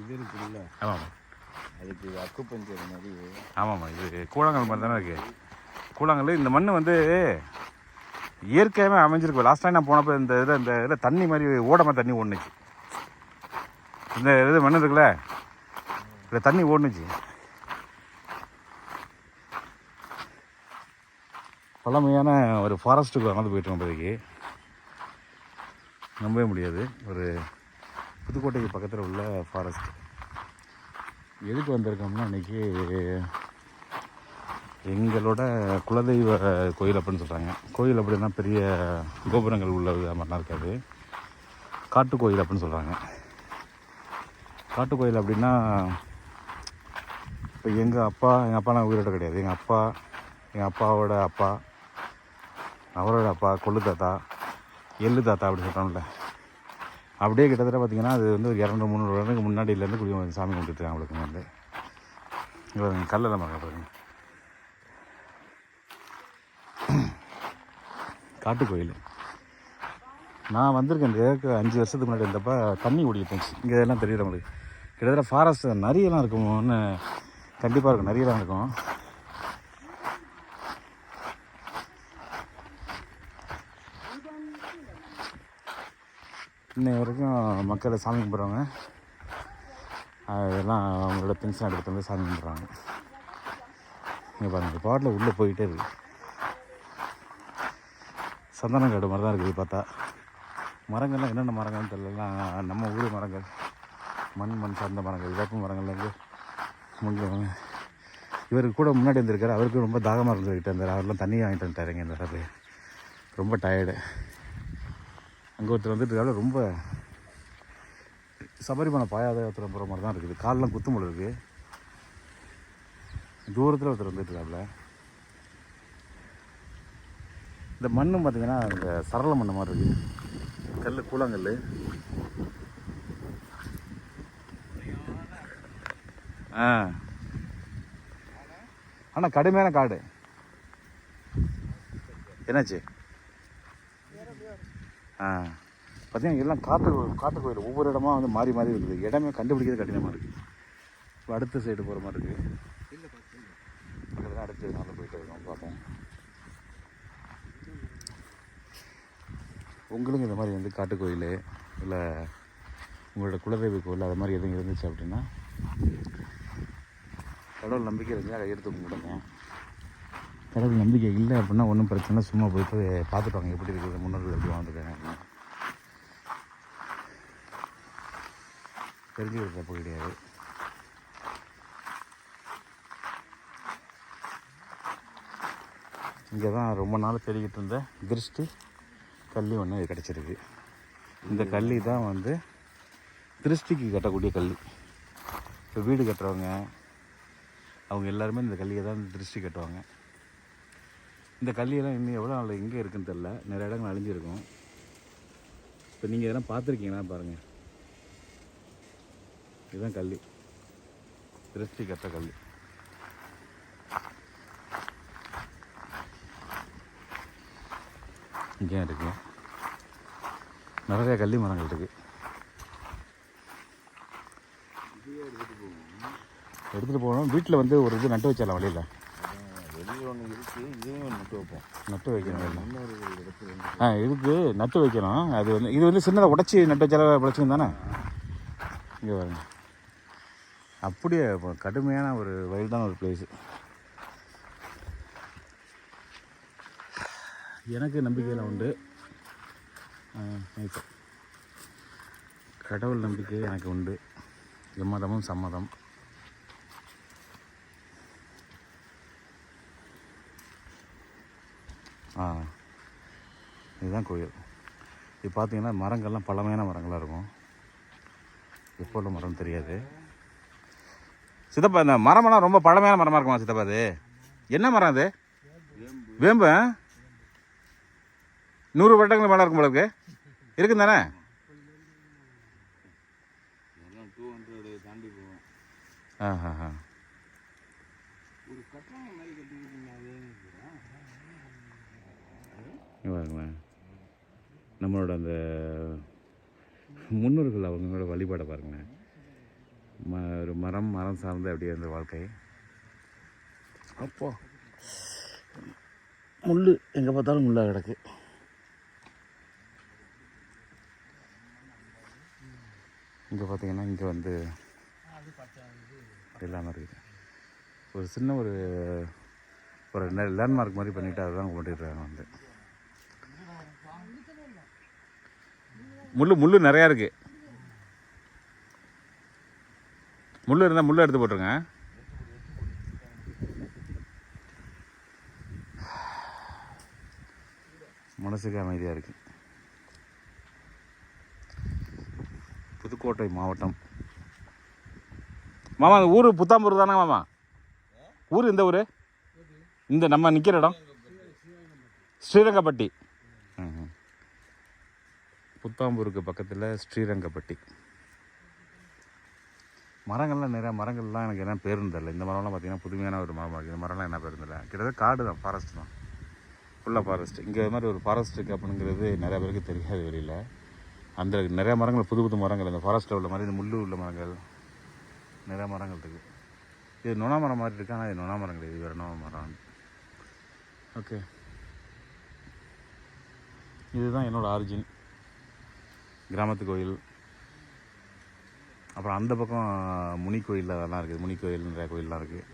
இது இருக்குல்ல ஆமாம் அதுக்கு அக்கு பஞ்சர் மாதிரி. ஆமாம்மா இது கூழாங்கல் மாதிரி தானே இருக்குது கூழாங்கல் இந்த மண் வந்து இயற்கையாகவே அமைஞ்சிருக்கு. லாஸ்ட் டைம் நான் போனப்போ இந்த இதில் இந்த இதில் தண்ணி மாதிரி ஓடாமல் தண்ணி ஓடுனுச்சு. இந்த இது மண் இருக்குல்ல? இதில் தண்ணி ஓடுனுச்சு. பழமையான ஒரு ஃபாரஸ்ட்டுக்கு நடந்து போயிட்டு இப்போதைக்கு. நம்பவே முடியாது. ஒரு புதுக்கோட்டைக்கு பக்கத்தில் உள்ள ஃபாரஸ்ட் எதுக்கு வந்திருக்கோம்னா இன்றைக்கி எங்களோட குலதெய்வ கோயில் அப்படின்னு சொல்கிறாங்க கோயில் அப்படின்னா பெரிய கோபுரங்கள் உள்ளது அது மாதிரிலாம் இருக்காது. காட்டு கோயில் அப்படின்னு சொல்கிறாங்க காட்டு கோயில் அப்படின்னா இப்போ எங்கள் அப்பா எங்கள் அப்பாலாம் உயிரோட கிடையாது. எங்கள் அப்பா எங்கள் அப்பாவோட அப்பா அவரோட அப்பா கொள்ளு தாத்தா எள்ளு தாத்தா அப்படின்னு சொல்கிறோம்ல அப்படியே கிட்டத்தட்ட பார்த்தீங்கன்னா அது வந்து ஒரு இரநூறு முந்நூறு வருடங்களுக்கு முன்னாடியிலேருந்து குடி சாமி கும்பிட்டுட்டு அவங்களுக்கு வந்து இங்க பாருங்க கல்லெல்லாம் பார்க்க பாருங்க காட்டு கோயில் நான் வந்திருக்கேன் இந்த ஏரியாவுக்கு அஞ்சு வருஷத்துக்கு முன்னாடி இருந்தப்போ தண்ணி ஓடிட்டு இருந்துச்சு இங்கே இதெல்லாம் தெரியுற மாதிரி கிட்டத்தட்ட ஃபாரஸ்ட் நிறையலாம் இருக்குமோன்னு கண்டிப்பாக இருக்கும் நிறையலாம் இருக்கும். இன்னை வரைக்கும் மக்களை சாமி கும்பிட்றவங்க அதெல்லாம் அவங்களோட திங்ஸ்லாம் எடுத்துகிட்டு வந்து சாமி கும்பிட்றாங்க. இங்கே பாருங்கள் பாட்டில் உள்ளே போயிட்டே இருக்கு. சந்தனக்காடு மாதிரி தான் இருக்குது பார்த்தா. மரங்கள்லாம் என்னென்ன மரங்கள்னு தெரியலாம் நம்ம ஊர் மரங்கள். மண் மண் சார்ந்த மரங்கள். வேப்ப மரங்கள்லேருந்து முடிஞ்சவங்க இவருக்கு கூட முன்னாடி வந்திருக்காரு. அவருக்கு ரொம்ப தாகமாக இருந்துக்கிட்டு இருந்தார் அவர்லாம் தண்ணி வாங்கிட்டு வந்துட்டாருங்க இந்த ரொம்ப டயர்டு அங்கே ஒருத்தர் வந்துட்டு ரொம்ப சபரிமலை பாயாத ஒருத்தர் போகிற மாதிரி தான் இருக்குது. காலெலாம் குத்து முள்ள இருக்குது தூரத்தில் ஒருத்தர் வந்துட்டு இருக்காப்புல இந்த மண்ணும் பார்த்திங்கன்னா இந்த சரள மண்ணு மாதிரி இருக்குது கல் கூழாங்கல் ஆ. ஆனால் கடுமையான காடு. என்னாச்சு? பார்த்தீங்கன்னா எல்லாம் காட்டு காட்டு கோயில் ஒவ்வொரு இடமா வந்து மாறி மாறி இருக்குது. இடமே கண்டுபிடிக்கிறது கடினமாக இருக்குது இப்போ அடுத்த சைடு போகிற மாதிரி இருக்குது பக்கத்தில் அடுத்த நாளில் போயிட்டு இருக்கோம் பார்ப்போம். உங்களுக்கு இந்த மாதிரி வந்து காட்டு கோயில் இல்லை உங்களோட குலதெய்வ கோயில் அது மாதிரி எதுவும் இருந்துச்சு அப்படின்னா கடவுள் நம்பிக்கை இருந்தால் கையெடுத்து எடுத்து கும்பிடுங்க. கடவுள் நம்பிக்கை இல்லை அப்படின்னா ஒன்றும் பிரச்சனை இல்லை. சும்மா போயிட்டு பார்த்துப்பாங்க எப்படி இருக்குது முன்னோர்கள் எப்படி வாழ்ந்துருக்காங்க அப்படின்னு. தெரிஞ்சுக்கிறது தப்பு கிடையாது. இங்கே தான் ரொம்ப நாள் தேடிக்கிட்டு இருந்த திருஷ்டி கல்லி ஒன்று கிடச்சிருக்கு. இந்த கல்லி தான் வந்து திருஷ்டிக்கு கட்டக்கூடிய கல் இப்போ வீடு கட்டுறவங்க அவங்க எல்லாருமே இந்த கல்லியை தான் திருஷ்டி கட்டுவாங்க. இந்த கல்லியெல்லாம் இன்னும் எவ்வளோ நாள் எங்கே இருக்குன்னு தெரில நிறைய இடங்கள் அழிஞ்சிருக்கும். இப்போ நீங்கள் இதெல்லாம் பார்த்துருக்கீங்கன்னா பாருங்கள் இதுதான் கல்லி. திருஷ்டி கட்ட கல்லி. இங்கேயும் இருக்கு. நிறைய கல்லி மரங்கள் இருக்கு. எடுத்துகிட்டு போகணும். வீட்டில் வந்து ஒரு இது நட்டு வச்சிடலாம் வழியில். வெளியே ஒன்று இருக்குது இதையும் நட்டு வைப்போம். நட்டு வைக்கணும். இன்னொரு இடத்துல ஆ இதுக்கு நட்டு வைக்கணும். அது வந்து இது வந்து சின்னதாக உடச்சி நட்டு வச்சால பிழைச்சிக்கும் தானே? இங்கே பாருங்க. அப்படியே கடுமையான ஒரு வைல்டான ஒரு பிளேஸு எனக்கு நம்பிக்கையில் உண்டு. கடவுள் நம்பிக்கை எனக்கு உண்டு. எம்மதமும் சம்மதம். ஆ. இதுதான் கோயில். இது பார்த்தீங்கன்னா மரங்கள்லாம் பழமையான மரங்களாக இருக்கும். எப்போ உள்ள மரம் தெரியாது. சித்தப்பா இந்த மரமெல்லாம் ரொம்ப பழமையான மரமாக இருக்குமா சித்தப்பா அது? என்ன மரம் அது? வேம்பு? நூறு வருடங்களுக்கு மேலே இருக்கும் போல இருக்கு. இருக்கும் தானே? ஆ ஆ ஆ ஒரு கட்டணம் மாதிரி கட்டிக்கிட்டு இங்க பாருங்களேன் நம்மளோட அந்த முன்னோர்கள் அவங்களோட வழிபாடை பாருங்களேன் ம ஒரு மரம் மரம் சார்ந்த அப்படியே இருந்த வாழ்க்கை. அப்போ முள் எங்கே பார்த்தாலும் முள்ளாக கிடக்கு. இங்கே பார்த்தீங்கன்னா இங்கே வந்து எல்லாமே இருக்குது. ஒரு சின்ன ஒரு ஒரு லேண்ட்மார்க் மாதிரி பண்ணிவிட்டு அதுதான் கொண்டுட்டுருக்காங்க வந்து. முள் முள் நிறையா இருக்குது முள் இருந்தால் முள் எடுத்து போட்டுருங்க. மனசுக்கு அமைதியாக இருக்கு. புதுக்கோட்டை மாவட்டம். மாமா அந்த ஊர் புத்தாம்பூர் தானே மாமா? ஊர் இந்த ஊர்? இந்த நம்ம நிற்கிற இடம்? ஸ்ரீரங்கப்பட்டி. புத்தாம்பூருக்கு பக்கத்தில் ஸ்ரீரங்கப்பட்டி. மரங்கள்லாம் நிறையா மரங்கள்லாம் எனக்கு என்ன பேருந்து தெரியல. இந்த மரம்லாம் பார்த்தீங்கன்னா புதுமையான ஒரு மரமாக இருக்குது இந்த மரம்லாம் என்ன பேருந்து இல்லை கிட்டத்தட்ட காடு தான் ஃபாரஸ்ட் தான். ஃபுல்லாக ஃபாரஸ்ட் இங்கே மாதிரி ஒரு ஃபாரஸ்ட் இருக்குது அப்படிங்கிறது நிறையா பேருக்கு தெரியாது வெளியில். அந்த நிறையா மரங்கள் புது புது மரங்கள். இந்த ஃபாரஸ்ட்டில் உள்ள மாதிரி இந்த முள்ளு உள்ள மரங்கள் நிறையா மரங்கள் இருக்குது இது நொணா மரம் மாதிரி இருக்கு ஆனால் இது நொணா மரம் கிடையாது. இது வேறு நொணா மரம். ஓகே இதுதான் என்னோடய ஆரிஜின் கிராமத்து கோயில். அப்புறம் அந்த பக்கம் முனி கோயில் அதெல்லாம் இருக்குது. முனி கோயில் நிறையா கோயிலெலாம் இருக்குது